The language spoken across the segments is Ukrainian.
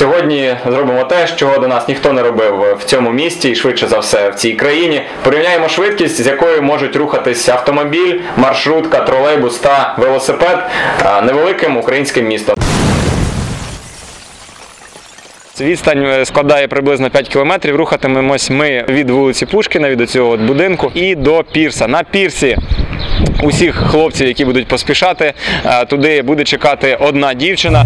Сьогодні зробимо те, чого до нас ніхто не робив в цьому місті і швидше за все в цій країні. Порівняємо швидкість, з якою можуть рухатись автомобіль, маршрутка, тролейбус та велосипед невеликим українським містом. Відстань е, складає приблизно 5 кілометрів. Рухатимемось ми від вулиці Пушкіна, від цього будинку і до пірса. На пірсі усіх хлопців, які будуть поспішати, е, туди буде чекати одна дівчина.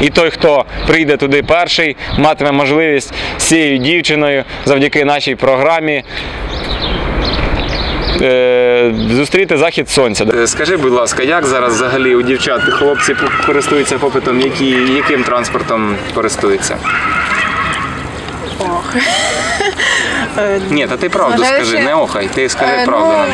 І той, хто прийде туди перший, матиме можливість з цією дівчиною завдяки нашій програмі е, зустріти захід сонця. Е, Скажи, будь ласка, як зараз взагалі у дівчат хлопці користуються попитом, які, яким транспортом користуються? Ох. Ні, та ти правду Зважаючи- скажи, не охай, ти скажи е, правду нам.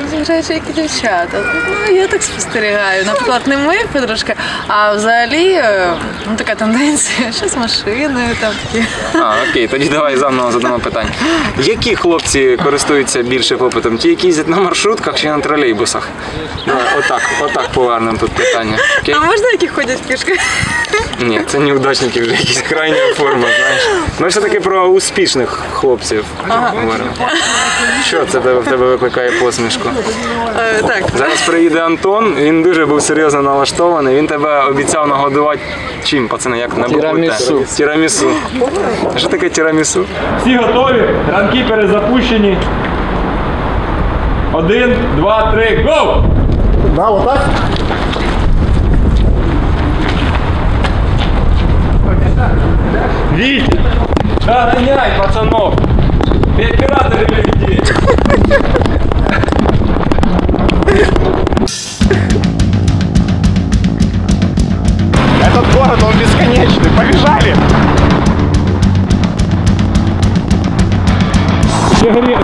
Ну, зважаючи, які дівчата. Ну, я так спостерігаю. Наприклад, не ми подружка, а взагалі е, ну, така тенденція, що з машиною там такі. А, окей, тоді давай заново задамо питання. Які хлопці користуються більше попитом? Ті, які їздять на маршрутках чи на тролейбусах? Давай, отак, отак повернемо тут питання. Окей? А можна які ходять пішки? Ні, це неудачники вже якісь крайня форма, знаєш. Ми все-таки про успішних хлопців говоримо. Що це в тебе викликає посмішку? Е, Так. Зараз приїде Антон, він дуже був серйозно налаштований. Він тебе обіцяв нагодувати чим, пацани, як на Тірамісу. Тірамісу. Що таке тірамісу? Всі готові? Ранки перезапущені. Один, два, три, гоу! Да, вот так? Вітя! Догоняй, пацанов! Ты оператор или где? Этот город, он бесконечный. Побежали! Сигарет.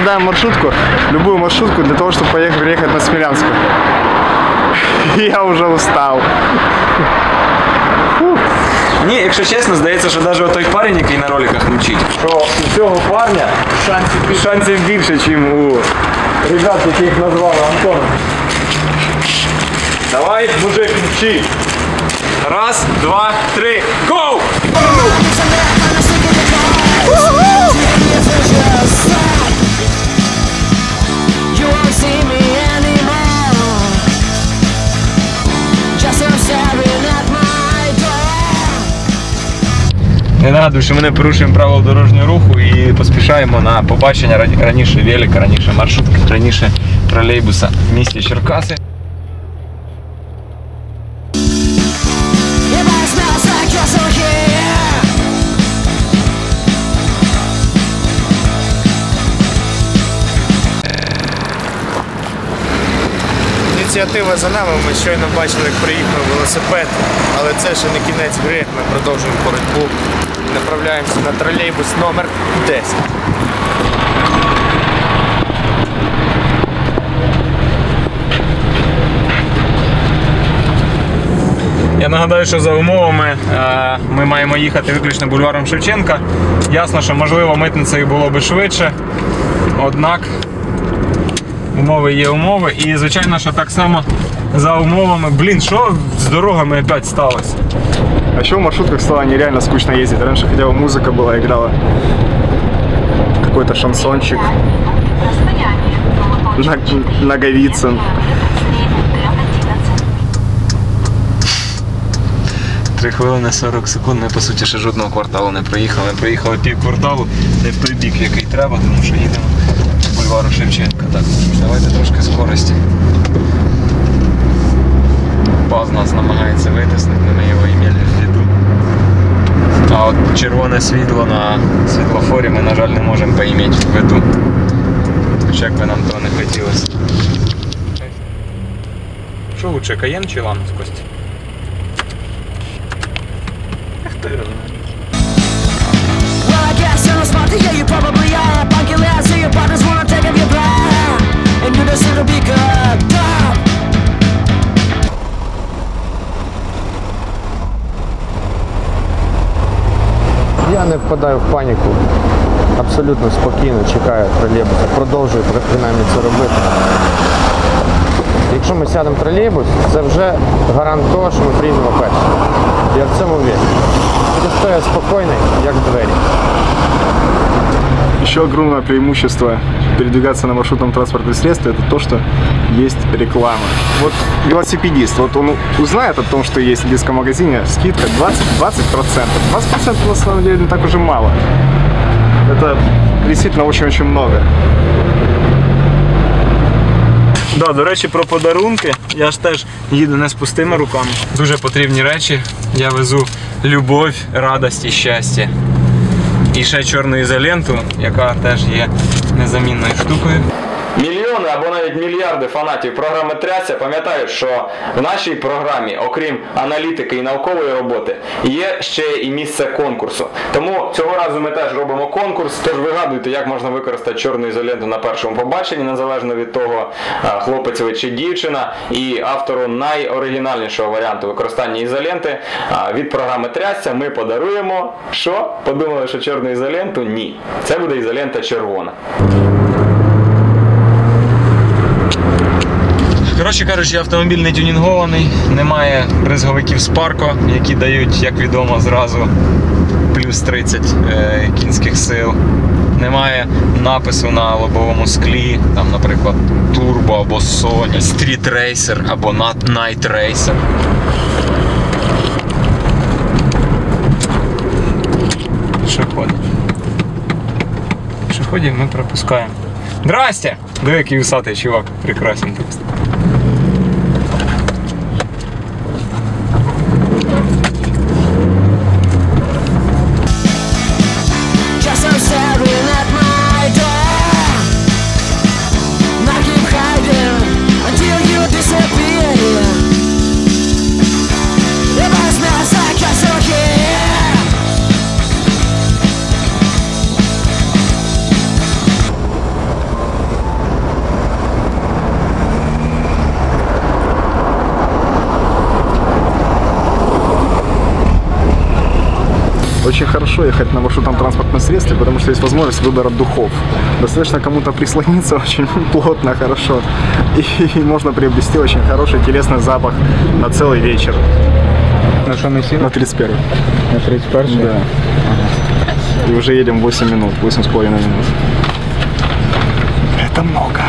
ожидаем маршрутку, любую маршрутку для того, чтобы поехать, приехать на Смелянск. Я уже устал. Ні, якщо чесно, здається, що навіть той парень, який на роликах мчить, що у цього парня шансів, шансів більше, ніж у ребят, яких назвали Антоном. Давай, мужик, мчи. Раз, два, три, гоу! Я нагадую, що ми не порушуємо правил дорожнього руху і поспішаємо на побачення раніше велика, раніше маршрутки, раніше тролейбуса в місті Черкаси. Ініціатива за нами. Ми щойно бачили, як приїхав велосипед, але це ще не кінець гри. Ми продовжуємо боротьбу. Направляємося на тролейбус номер 10. Я нагадаю, що за умовами е, ми маємо їхати виключно бульваром Шевченка. Ясно, що можливо митницею було би швидше. Однак умови є умови. І звичайно, що так само за умовами. Блін, що з дорогами опять сталося? А еще в маршрутках стало нереально скучно ездить. Раньше хотя бы музыка была, играла. Какой-то шансончик. На- Наговицын. Три хвилини 40 секунд. Ми по суті ще жодного кварталу не проїхали. Ми проїхали пів кварталу, не в той бік, в який треба, тому що їдемо по бульвару Шевченка. Так, давайте трошки скорості. Паз нас намагається витиснути, але ми його ім'я в виду. А от червоне світло на світлофорі ми, на жаль, не можемо поім'яти в виду. Хоч як би нам того не хотілося. Що лучше, Каєн чи Ланос, Костя? Хто його знає? Well, I guess you're smart to hear you probably are. Punk your ass, so your partners wanna take of your blood. And you just Little не впадаю в паніку. Абсолютно спокійно чекаю тролейбуса, продовжую при- принаймні це робити. Якщо ми сядемо в тролейбус, це вже гарант того, що ми приїдемо перші. Я в цьому вірю. Стояти спокійний, як двері. Еще огромное преимущество передвигаться на маршрутном транспортном средстве это то, что есть реклама. Вот велосипедист, вот он узнает о том, что есть в близком магазине скидка 20, 20%. 20% на самом деле не так уже мало. Это действительно очень-очень много. Да, до речі, про подарунки. Я ж теж їду не з пустими руками. Дуже потрібні речі. Я везу любов, радість і щастя. І ще чорну ізоленту, яка теж є незамінною штукою. Мільйони або навіть мільярди фанатів програми Трясся пам'ятають, що в нашій програмі, окрім аналітики і наукової роботи, є ще і місце конкурсу. Тому цього разу ми теж робимо конкурс. Тож вигадуйте, як можна використати чорну ізоленту на першому побаченні, незалежно від того, хлопець ви чи дівчина. І автору найоригінальнішого варіанту використання ізоленти від програми Трясся ми подаруємо. Що? Подумали, що чорну ізоленту? Ні. Це буде ізолента червона. Коротше кажучи, автомобіль не тюнінгований, немає бризговиків Sparco, які дають, як відомо, зразу плюс 30 е, кінських сил. Немає напису на лобовому склі, там, наприклад, Turbo або Sony, Street Racer або Night Racer. Пішоходи. Пішоходів ми пропускаємо. Здрасте! Диви, який усатий чувак, прекрасненький. Just хорошо ехать на маршрутном транспортном средстве, потому что есть возможность выбора духов. Достаточно кому-то прислониться очень плотно, хорошо. И, можно приобрести очень хороший телесный запах на целый вечер. На що ми сіли? На 31 На 31 Да. И уже едем 8 минут, 8 с половиной минут. Это много.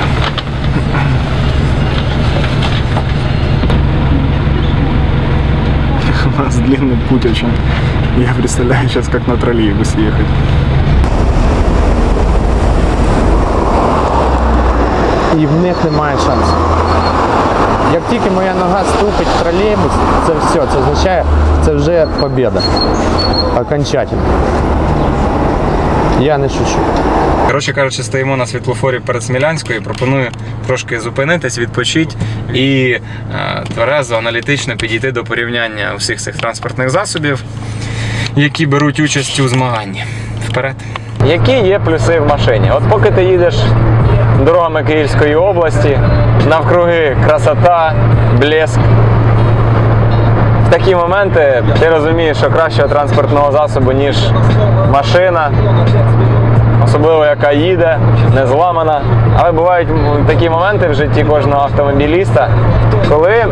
У нас длинный путь очень. Я представляю сейчас, как на троллейбусе ехать. І в них немає шансу. Як тільки моя нога ступить в тролейбус, це все, це означає, це вже побіда. Окончательно. Я не шучу. Коротше кажучи, стоїмо на світлофорі перед Смілянською. Пропоную трошки зупинитись, відпочити і е, тверезо, аналітично підійти до порівняння усіх цих транспортних засобів, які беруть участь у змаганні. Вперед. Які є плюси в машині? От поки ти їдеш дорогами Київської області, навкруги красота, блеск. В такі моменти ти розумієш, що кращого транспортного засобу, ніж машина, особливо яка їде, не зламана. Але бувають такі моменти в житті кожного автомобіліста, коли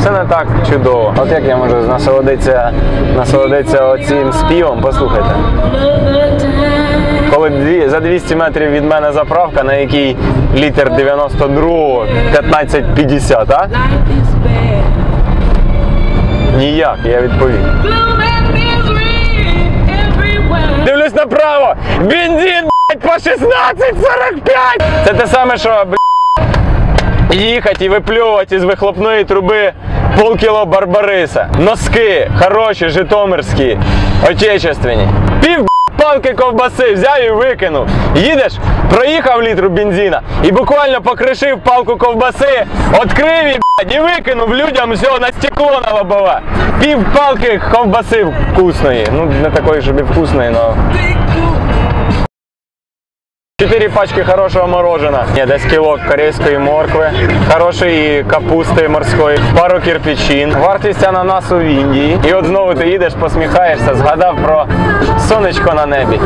все не так чудово. От як я можу насолодитися, насолодитися оцим співом, послухайте. Коли дві, за 200 метрів від мене заправка, на якій літр 92 1550, а? Ніяк, я відповім. Дивлюсь направо! Бензин, блядь, по 16,45! Це те саме, що, блядь, їхати і випльовувати із вихлопної труби полкіло барбариса. Носки, хороші, житомирські, отечественні. Пів палки ковбаси взяв і викинув. Їдеш, проїхав літру бензина і буквально покришив палку ковбаси, відкрив і, і викинув людям все на стекло на лобове. Пів палки ковбаси вкусної. Ну, не такої, щоб і вкусної, але Чотири пачки хорошого мороженого. Ні, десь кілок корейської моркви, хорошої капусти морської, пару кирпичин, вартість ананасу в Індії. І от знову ти їдеш, посміхаєшся, згадав про сонечко на небі.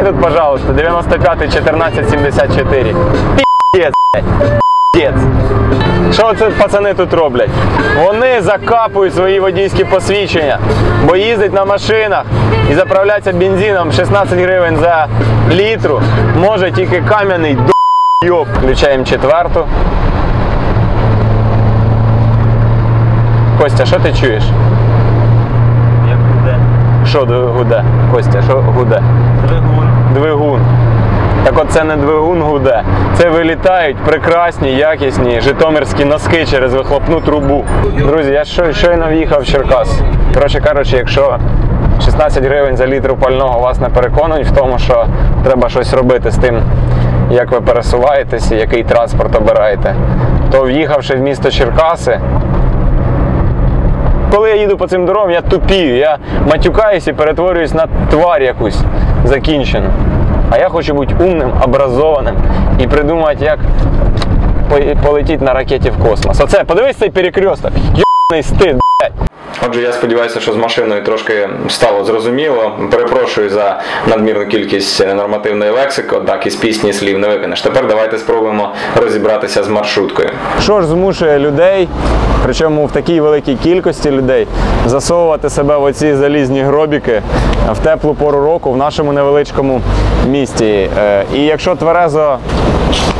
І тут, пожалуйста, 95 1474. Піздець, блядь. Піздець. Що це пацани тут роблять? Вони закапують свої водійські посвідчення, бо їздить на машинах і заправляться бензином 16 гривень за літру може тільки кам'яний до**йоб. Включаємо четверту. Костя, що ти чуєш? Як буде? Що гуде? Костя, що гуде? Двигун. Двигун. Так от це не двигун гуде. Це вилітають прекрасні, якісні житомирські носки через вихлопну трубу. Друзі, я щойно в'їхав в Черкас. Коротше кажучи, якщо 16 гривень за літр пального вас не переконують в тому, що треба щось робити з тим, як ви пересуваєтесь і який транспорт обираєте, то в'їхавши в місто Черкаси, коли я їду по цим дорогам, я тупію, я матюкаюсь і перетворююсь на тварь якусь закінчену. А я хочу бути умним, образованим і придумати, як по- полетіти на ракеті в космос. Оце, подивись цей перекресток. Йобаний стид. Отже, я сподіваюся, що з машиною трошки стало зрозуміло. Перепрошую за надмірну кількість нормативної лексики, однак із пісні слів не викинеш. Тепер давайте спробуємо розібратися з маршруткою. Що ж змушує людей, причому в такій великій кількості людей, засовувати себе в оці залізні гробіки в теплу пору року в нашому невеличкому місті. Е, І якщо тверезо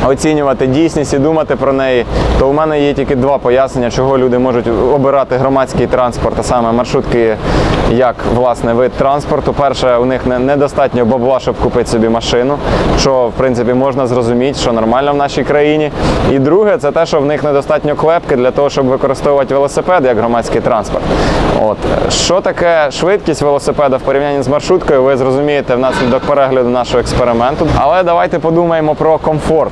оцінювати дійсність і думати про неї, то у мене є тільки два пояснення, чого люди можуть обирати громадський транспорт, а саме маршрутки як власне вид транспорту. Перше, у них не- недостатньо бабла, щоб купити собі машину, що в принципі можна зрозуміти, що нормально в нашій країні. І друге, це те, що в них недостатньо клепки для того, щоб використовувати велосипед як громадський транспорт. От що таке швидкість велосипеда в порівнянні з маршруткою, ви зрозумієте внаслідок перегляду нашого експерименту. Але давайте подумаємо про комфорт.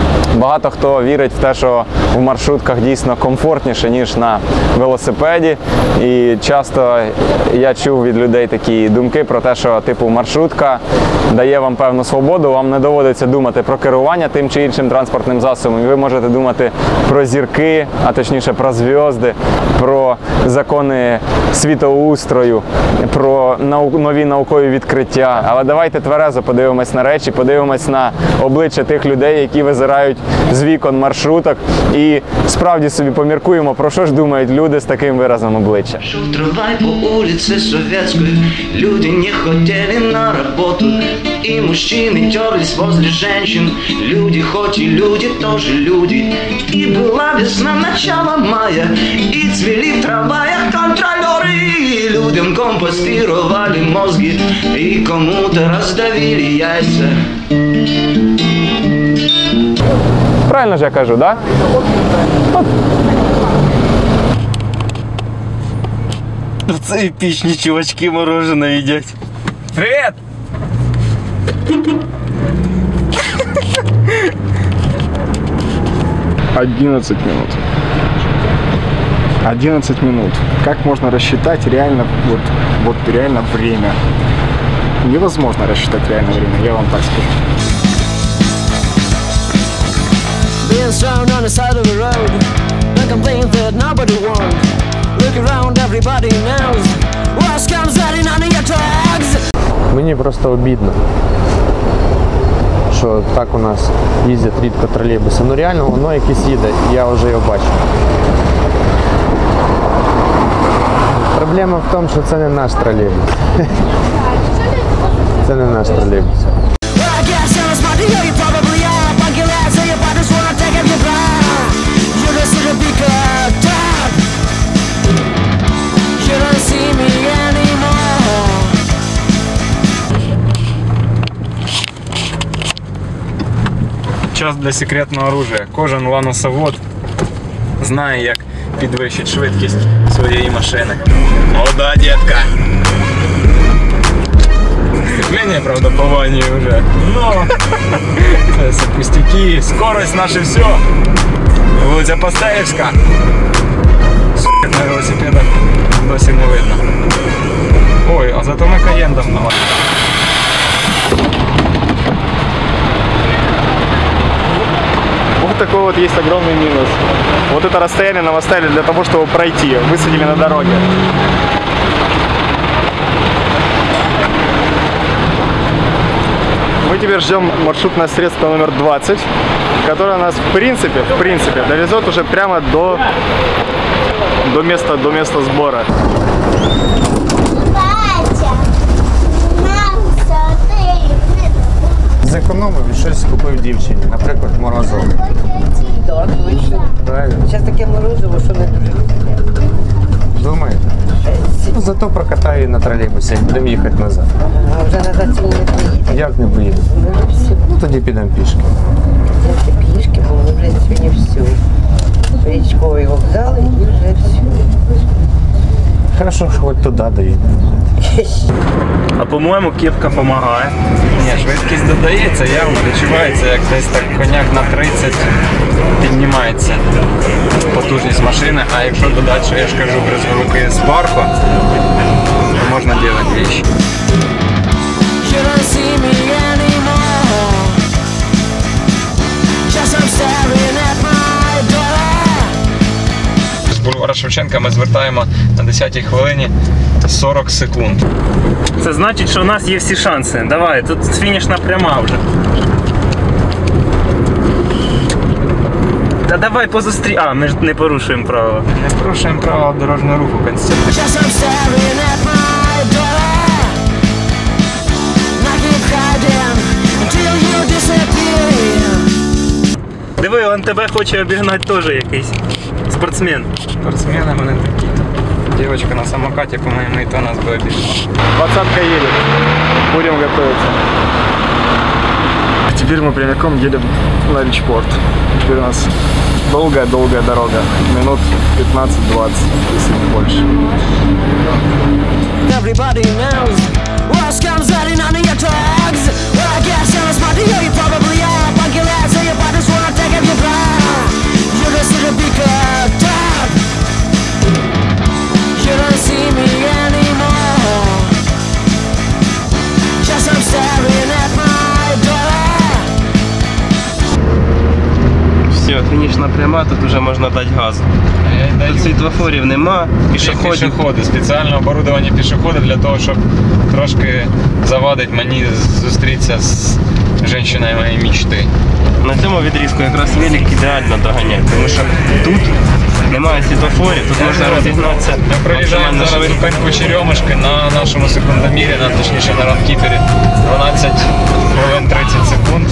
Багато хто вірить в те, що в маршрутках дійсно комфортніше, ніж на велосипеді. І часто я чув від людей такі думки про те, що типу маршрутка дає вам певну свободу, вам не доводиться думати про керування тим чи іншим транспортним засобом. Ви можете думати про зірки, а точніше про зв'язки, про закони світоустрою, про нау- нові наукові відкриття. Але давайте тверезо подивимось на речі, подивимось на обличчя тих людей, які визирають з вікон маршруток, і справді собі поміркуємо, про що ж думають люди з таким виразом обличчя. Шел трамвай по улице Советской Люди не хотели на работу И мужчины терлись возле женщин Люди, хоть и люди, тоже люди И была весна, начало мая И цвели в трамваях контролеры И людям компостировали мозги И кому-то раздавили яйца Правильно ж я кажу, так? Це епічні чувачки мороженое їдять. Привіт! Да? 11 минут. 11 минут. Как можно рассчитать реально, вот, вот реально время? Невозможно рассчитать реальное время, я вам так скажу. Being thrown on the side of the road. The complaint that nobody won. Look around, everybody knows. What's comes out in on your tracks. Мені просто обідно, що так у нас їздять рідко тролейбуси. Ну реально воно якесь їде, я вже його бачу. Проблема в тому, що це не наш тролейбус. Це не наш тролейбус. Час для секретного оружия. Кожен ланосовод знає, як підвищити швидкість своєї машини. О, да, детка! Менее правдоподобнее уже. Но це все пустяки. Скорость наше все. Вулиця Пастаївська. Сука, на велосипедах досі не видно. Ой, а зато ми каєн давно. Такой вот есть огромный минус. Вот это расстояние нам оставили для того, чтобы пройти. Высадили на дороге. Мы теперь ждем маршрутное средство номер 20, которое нас в принципе, в принципе, довезет уже прямо до, до, места, до места сбора. Зекономив і щось купив дівчині, наприклад, морозиво. Так, точно. Правильно? Зараз таке морозиво, що не дуже. Думаєте? Ну, зато прокатаю її на тролейбусі, як будемо їхати назад. А вже назад сьогодні не поїде. Як не поїду? Ну, все. Ну тоді підемо пішки. Це пішки, бо вже сьогодні все. Річковий вокзал і вже все. Хорошо, що хоч туди доїдемо. А по-моєму, кепка допомагає. Ні, швидкість додається, явно відчувається, як десь так коняк на 30 піднімається потужність машини, а якщо додати, що я ж кажу, брезговики з парку, то можна робити вещи. Бульвара Шевченка ми звертаємо на 10-й хвилині 40 секунд. Це значить, що у нас є всі шанси. Давай, тут фінішна пряма вже. Та давай позустрі. А, ми ж не порушуємо правила. Не порушуємо правила дорожнього руху Конституції. You disappear. Диви, он тебе хоче обігнати теж якийсь спортсмен. Спортсмени вони такі. Дівчинка на самокаті, по-моєму, і то нас би обійшла. Двадцатка едет. Будем готовиться. А теперь мы прямиком едем на Ричпорт. Теперь у нас долгая-долгая дорога. Минут 15-20, если не больше. Everybody knows what's comes out in on your drugs. Well, I guess you're a smart deal, you probably пряма, тут вже можна дати газу. Тут світлофорів нема, пішоходів. пішоходи, спеціально оборудовані пішоходи для того, щоб трошки завадити мені зустрітися з жінкою моєї мечти. На цьому відрізку якраз велик ідеально доганяє, тому що тут немає світлофорів, тут можна розігнатися Ми проїжджаємо зараз зупинку Черемушки на нашому секундомірі, на, точніше на ранкіпері 12 хвилин 30 секунд.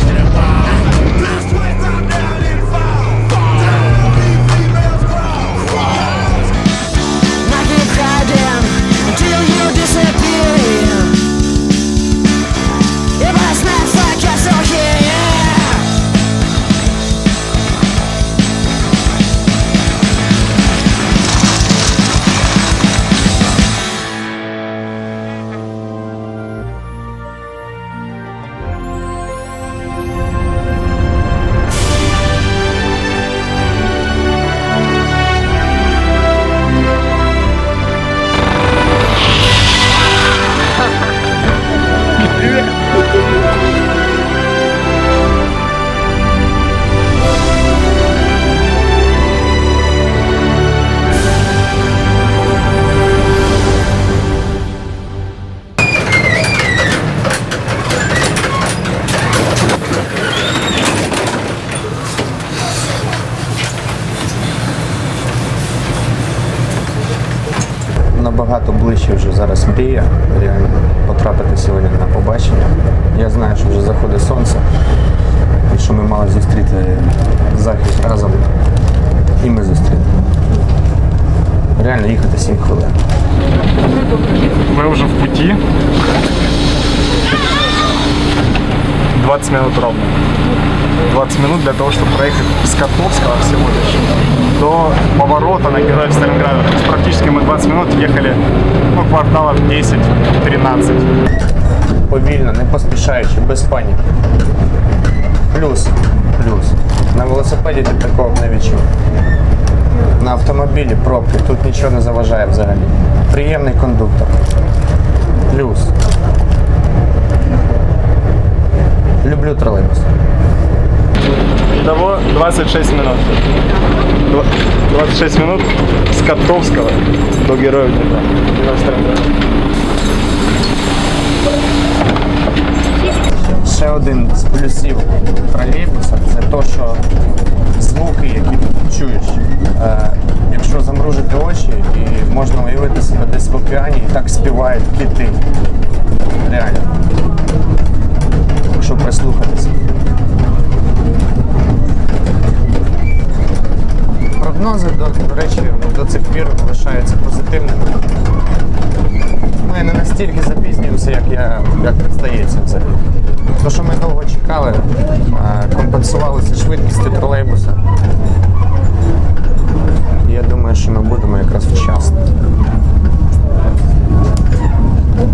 Ближче зараз мрія реально потрапити сьогодні на побачення. Я знаю, що вже заходить сонце і що ми мали зустріти захід разом. І ми зустріли. Реально їхати 7 хвилин. Ми вже в пути. 20 минут ровно. 20 минут для того, чтобы проехать с Котовского всего лишь до поворота на Героев Сталинграда. То есть практически мы 20 минут ехали ну, кварталов 10-13. Повільно, не поспішаючи, без паніки. Плюс, плюс. На велосипеді ти такого б не відчув. На автомобілі пробки, тут нічого не заважає взагалі. Приємний кондуктор. Плюс. Люблю тролейбус. Итого 26 минут. 26 минут с Котовского до Героев Днепра. Ще один з плюсів тролейбуса це те, що звуки, які ти чуєш. Е, якщо замружити очі, і можна уявити себе десь в океані і так співають кити. Реально. Якщо прислухатися. Прогнози, до, речі, до цих пір лишаються позитивними. Ми не настільки запізнюємося, як я як здається взагалі. То, що ми довго чекали, компенсувалися швидкістю тролейбуса. Я думаю, що ми будемо якраз вчасно.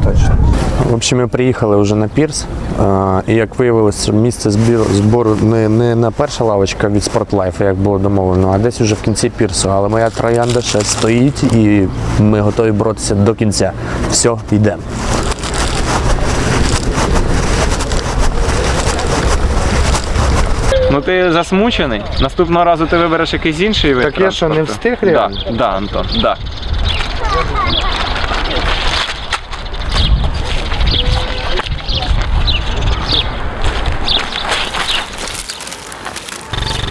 Точно. В общем, ми приїхали вже на пірс. е, І як виявилося, місце збору не, не на перша лавочка від Спортлайфа, як було домовлено, а десь уже в кінці пірсу. Але моя троянда ще стоїть і ми готові боротися до кінця. Все, йдемо. Ну ти засмучений. Наступного разу ти вибереш якийсь інший вид. Так я що, не встиг реально? Да, да, Антон, да.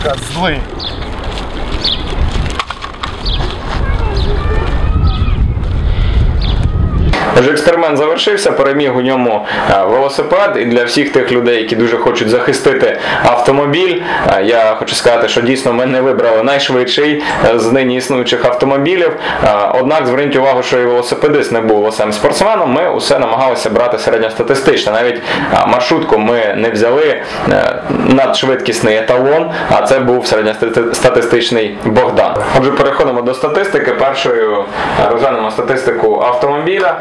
Козлы. Отже, експеримент завершився, переміг у ньому е, велосипед. І для всіх тих людей, які дуже хочуть захистити автомобіль, е, я хочу сказати, що дійсно ми не вибрали найшвидший е, з нині існуючих автомобілів. Однак зверніть увагу, що і велосипедист не був лосем спортсменом. Ми усе намагалися брати середньостатистично. Навіть маршрутку ми не взяли надшвидкісний еталон, а це був середньостатистичний Богдан. Отже, переходимо до статистики. Першою розглянемо статистику автомобіля.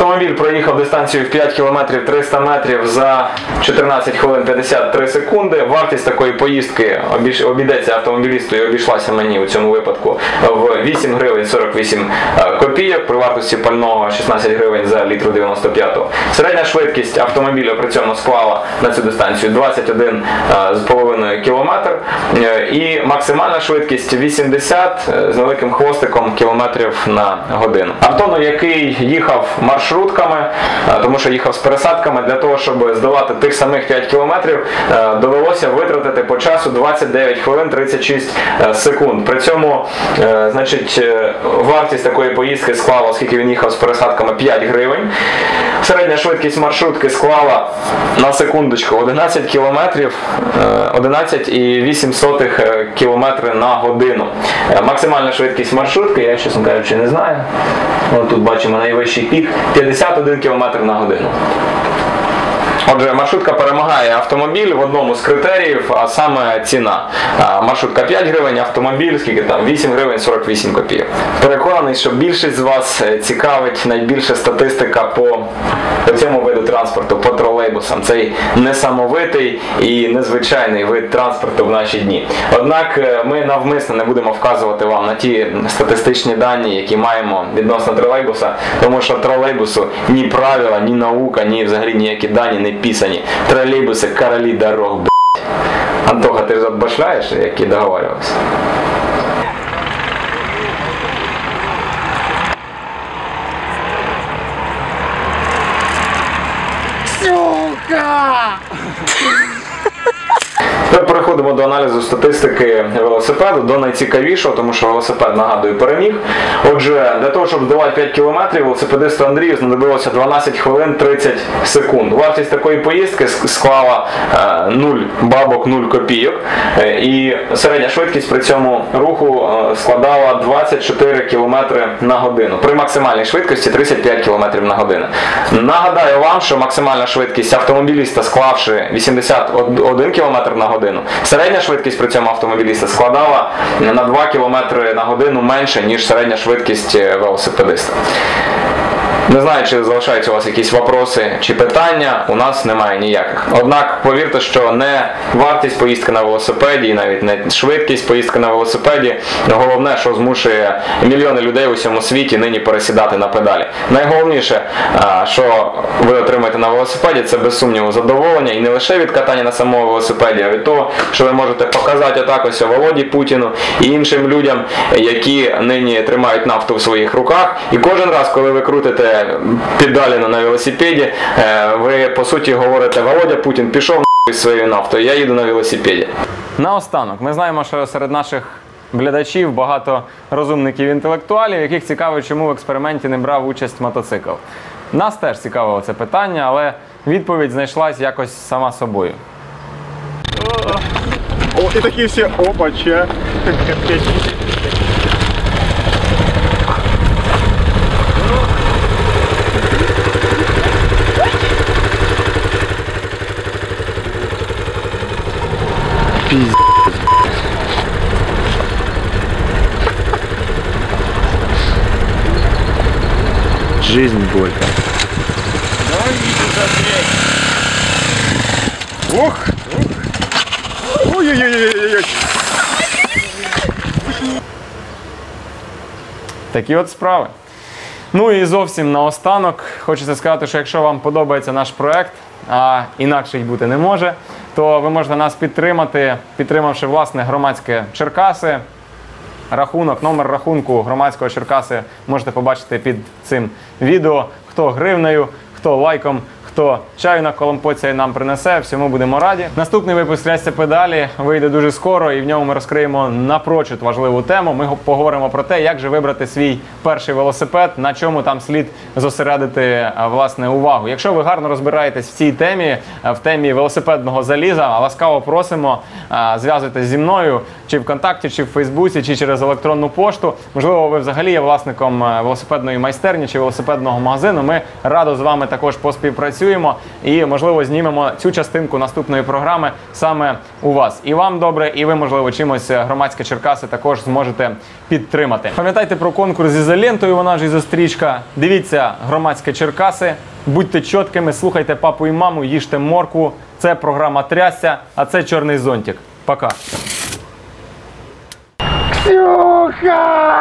Автомобіль проїхав дистанцію в 5 км 300 метрів за 14 хвилин 53 секунди. Вартість такої поїздки обійдеться автомобілісту і обійшлася мені у цьому випадку в 8 гривень 48 е, копійок при вартості пального 16 гривень за літру 95. Середня швидкість автомобіля при цьому склала на цю дистанцію 21 е, кілометр Е, і максимальна швидкість 80 з великим хвостиком кілометрів на годину. Антону, який їхав маршрутками, е, тому що їхав з пересадками, для того, щоб здолати тих самих 5 кілометрів, е, довелося витратити по часу 29 хвилин 36 е, секунд. При цьому, значить, вартість такої поїздки склала, оскільки він їхав з пересадками 5 гривень. Середня швидкість маршрутки склала на секундочку 11 кілометрів, е, 11,8 е, кілометри на годину. Максимальна швидкість маршрутки, я чесно кажучи, не знаю. От тут бачимо найвищий пік 51 км на годину. Отже, маршрутка перемагає автомобіль в одному з критеріїв, а саме ціна. Маршрутка 5 гривень, автомобіль, скільки там, 8 гривень 48 копійок. Переконаний, що більшість з вас е, цікавить найбільше статистика по по цьому виду транспорту, по тролейбусам. Цей несамовитий і незвичайний вид транспорту в наші дні. Однак е, ми навмисно не будемо вказувати вам на ті статистичні дані, які маємо відносно тролейбуса, тому що тролейбусу ні правила, ні наука, ні взагалі ніякі дані не писані. Тролейбуси королі дорог, б***ь. Антоха, ти ж башляєш, як і договарювався? Тепер переходимо до аналізу статистики велосипеду, до найцікавішого, тому що велосипед нагадую переміг. Отже, для того, щоб здолати 5 кілометрів, велосипедисту Андрію знадобилося 12 хвилин 30 секунд. Вартість такої поїздки склала е, 0 бабок, 0 копійок. Е, І середня швидкість при цьому руху е, складала 24 км на годину. При максимальній швидкості 35 км на годину. Нагадаю вам, що максимальна швидкість автомобіліста, склавши 81 км на годину, середня швидкість при цьому автомобіліста складала на 2 км на годину менше, ніж середня швидкість е, велосипедиста. Не знаю, чи залишаються у вас якісь вопроси чи питання. У нас немає ніяких. Однак повірте, що не вартість поїздки на велосипеді, і навіть не швидкість поїздки на велосипеді. Головне, що змушує мільйони людей у всьому світі нині пересідати на педалі. Найголовніше, що ви отримаєте на велосипеді, це без сумніву задоволення і не лише від катання на самому велосипеді, а від того, що ви можете показати отак ось Володі Путіну і іншим людям, які нині тримають нафту в своїх руках. І кожен раз, коли ви крутите педалі на велосипеді, е, ви по суті говорите Володя Путін пішов нахуй своєю нафтою, я їду на велосипеді. Наостанок, ми знаємо, що серед наших глядачів багато розумників інтелектуалів, яких цікаво, чому в експерименті не брав участь мотоцикл. Нас теж цікавило це питання, але відповідь знайшлась якось сама собою. О, и такие все, опа, че? Жизнь боль. Ох! Ой-ой-ой-ой-ой! Такі от справи. Ну і зовсім наостанок хочеться сказати, що якщо вам подобається наш проект, а інакше й бути не може, то ви можете нас підтримати, підтримавши власне громадське Черкаси. Рахунок, номер рахунку громадського Черкаси можете побачити під цим відео. Хто гривнею, хто лайком, хто чаю на коломпоція нам принесе, всьому будемо раді. Наступний випуск «Трясся педалі вийде дуже скоро, і в ньому ми розкриємо напрочуд важливу тему. Ми поговоримо про те, як же вибрати свій перший велосипед, на чому там слід зосередити власне увагу. Якщо ви гарно розбираєтесь в цій темі, в темі велосипедного заліза, ласкаво просимо зв'язуйтесь зі мною чи ВКонтакті, чи в Фейсбуці, чи через електронну пошту. Можливо, ви взагалі є власником велосипедної майстерні чи велосипедного магазину. Ми радо з вами також поспівпрацюємо і, можливо, знімемо цю частинку наступної програми саме у вас. І вам добре, і ви, можливо, чимось е, громадське Черкаси також зможете підтримати. Пам'ятайте про конкурс з ізолентою, вона ж ізострічка. Дивіться громадське Черкаси. Будьте чіткими, слухайте папу і маму, їжте моркву. Це програма Трясся, а це чорний зонтик. Пока. Ксюха!